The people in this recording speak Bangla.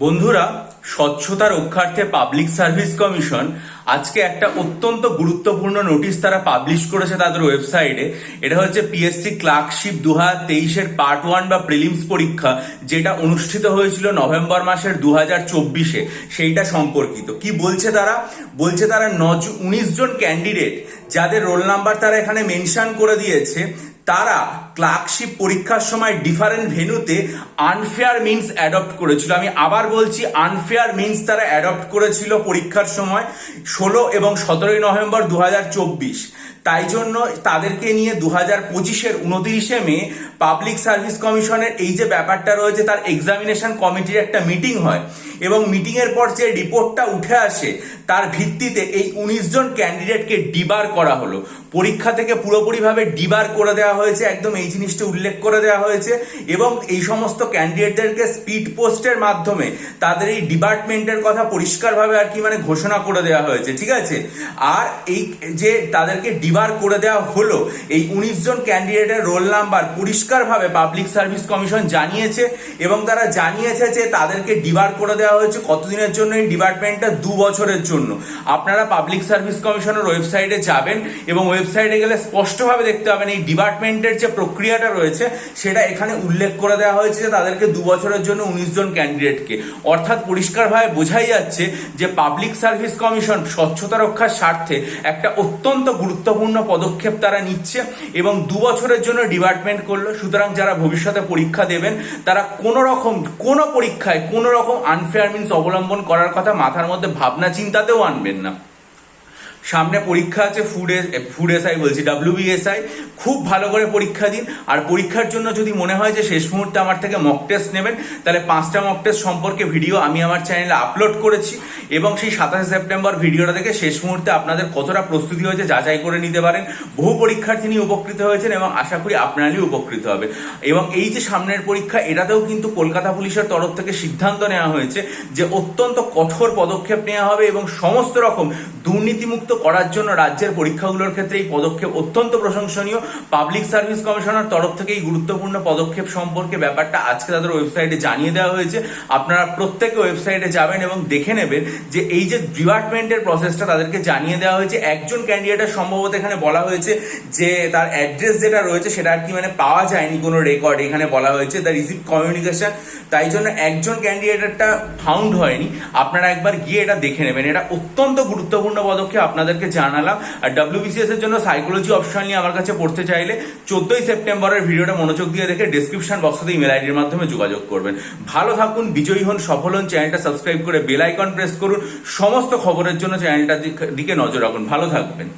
বন্ধুরা, স্বচ্ছতা রক্ষার্থে পাবলিক সার্ভিস কমিশন আজকে একটা অত্যন্ত গুরুত্বপূর্ণ নোটিশ তারা পাবলিশ করেছে তাদের ওয়েবসাইটে এটা হচ্ছে পিএসসি ক্লার্কশিপ দু হাজার তেইশের পার্ট ওয়ান বা প্রিলিমস পরীক্ষা, যেটা অনুষ্ঠিত হয়েছিল নভেম্বর মাসের দু হাজার চব্বিশে। সেইটা সম্পর্কিত। কি বলছে তারা? বলছে তারা নজ উনিশ জন ক্যান্ডিডেট যাদের রোল নাম্বার তারা এখানে মেনশন করে দিয়েছে তারা ক্লার্কশিপ পরীক্ষার সময় ডিফারেন্ট ভেন্যুতে আনফেয়ার মিনস অ্যাডপ্ট করেছিল। আমি আবার বলছি আনফেয়ার মিনস তারা অ্যাডপ্ট করেছিল পরীক্ষার সময় ষোলো এবং সতেরোই নভেম্বর দু হাজার চব্বিশ। তাই জন্য তাদেরকে নিয়ে দু হাজার পঁচিশের উনত্রিশে মে পাবলিক সার্ভিস কমিশনের এই যে ব্যাপারটা রয়েছে, তার এক্সামিনেশন কমিটির একটা মিটিং হয়। এবং মিটিং এর পর যে রিপোর্টটা উঠে আসে, তার ভিত্তিতে এই উনিশ জন ক্যান্ডিডেটকে ডিবার করা হলো। পরীক্ষা থেকে পুরোপুরিভাবে ডিবার করে দেওয়া হয়েছে, একদম এই জিনিসটা উল্লেখ করে দেওয়া হয়েছে। এবং এই সমস্ত ক্যান্ডিডেটদেরকে স্পিড পোস্টের মাধ্যমে তাদের এই ডিপার্টমেন্টের কথা পরিষ্কারভাবে আর কি মানে ঘোষণা করে দেওয়া হয়েছে, ঠিক আছে? আর এই যে তাদেরকে ডিবার করে দেওয়া হলো, এই উনিশ জন ক্যান্ডিডেটের রোল নাম্বার পরিষ্কারভাবে পাবলিক সার্ভিস কমিশন জানিয়েছে এবং তারা জানিয়েছে যে তাদেরকে ডিবার করে দেওয়া হয়েছে কতদিনের জন্য এই ডিপার্টমেন্টটা দু বছরের জন্য। আপনারা পাবলিক সার্ভিস কমিশনের ওয়েবসাইটে যাবেন এবং ওয়েবসাইটে গেলে স্পষ্টভাবে দেখতে পাবেন এই ডিপার্টমেন্টের যে প্রক্রিয়াটা রয়েছে, সেটা এখানে উল্লেখ করে দেওয়া হয়েছে যে তাদেরকে দু বছরের জন্য উনিশ জন ক্যান্ডিডেটকে অর্থাৎ পরিষ্কারভাবে বোঝাই যাচ্ছে যে পাবলিক সার্ভিস কমিশন স্বচ্ছতা রক্ষার স্বার্থে একটা অত্যন্ত গুরুত্বপূর্ণ পদক্ষেপ তারা নিচ্ছে এবং দু বছরের জন্য ডিপার্টমেন্ট করল। সুতরাং যারা ভবিষ্যতে পরীক্ষা দেবেন, তারা কোনো রকম, কোনো পরীক্ষায় কোনো রকম আনফেয়ার মিনস অবলম্বন করার কথা মাথার মধ্যে ভাবনা চিন্তাতেও আনবেন না। সামনে পরীক্ষা আছে ফুড ফুড এসআই বলছি ডাব্লিউবিএসআই খুব ভালো করে পরীক্ষা দিন। আর পরীক্ষার জন্য যদি মনে হয় যে শেষ মুহূর্তে আমার থেকে মক টেস্ট নেবেন, তাহলে পাঁচটা মক টেস্ট সম্পর্কে ভিডিও আমি আমার চ্যানেলে আপলোড করেছি। এবং সেই সাতাশে সেপ্টেম্বর ভিডিওটা দেখে শেষ মুহূর্তে আপনাদের কতটা প্রস্তুতি হয়েছে যাচাই করে নিতে পারেন। বহু পরীক্ষার্থী উপকৃত হয়েছেন এবং আশা করি আপনারাই উপকৃত হবে। এবং এই যে সামনের পরীক্ষা, এটাতেও কিন্তু কলকাতা পুলিশের তরফ থেকে সিদ্ধান্ত নেওয়া হয়েছে যে অত্যন্ত কঠোর পদক্ষেপ নেওয়া হবে এবং সমস্ত রকম দুর্নীতিমুক্ত করার জন্য রাজ্যের পরীক্ষাগুলোর ক্ষেত্রে এই পদক্ষেপ অত্যন্ত প্রশংসনীয়। পাবলিক সার্ভিস কমিশনের তরফ থেকে এই গুরুত্বপূর্ণ পদক্ষেপ সম্পর্কে ব্যাপারটা আজকে তাদের ওয়েবসাইটে জানিয়ে দেওয়া হয়েছে। আপনারা প্রত্যেকে ওয়েবসাইটে যাবেন এবং দেখে নেবেন যে এই যে ডিপার্টমেন্টের প্রসেসটা তাদেরকে জানিয়ে দেওয়া হয়েছে। একজন ক্যান্ডিডেটের সম্ভবত এখানে বলা হয়েছে যে তার অ্যাড্রেস যেটা রয়েছে সেটা আর কি মানে পাওয়া যায়নি কোনো রেকর্ড এখানে বলা হয়েছে দ্য রিসিভ কমিউনিকেশন তাই জন্য একজন ক্যান্ডিডেটেরটা ফাউন্ড হয়নি। আপনারা একবার গিয়ে এটা দেখে নেবেন। এটা অত্যন্ত গুরুত্বপূর্ণ পদক্ষেপ। আপনাদেরকে জানালাম। আর ডাব্লিউবিসিএস এর জন্য সাইকোলজি অপশন নিয়ে আমার কাছে পড়তে চাইলে চোদ্দই সেপ্টেম্বরের ভিডিওটা মনোযোগ দিয়ে দেখে ডিসক্রিপশন বক্সতে ইমেল আইডির মাধ্যমে যোগাযোগ করবেন। ভালো থাকুন, বিজয়ী হন, সফল হন চ্যানেলটা সাবস্ক্রাইব করে বেল আইকন প্রেস করুন। সমস্ত খবরের জন্য চ্যানেলটার দিকে নজর রাখুন। ভালো থাকবেন।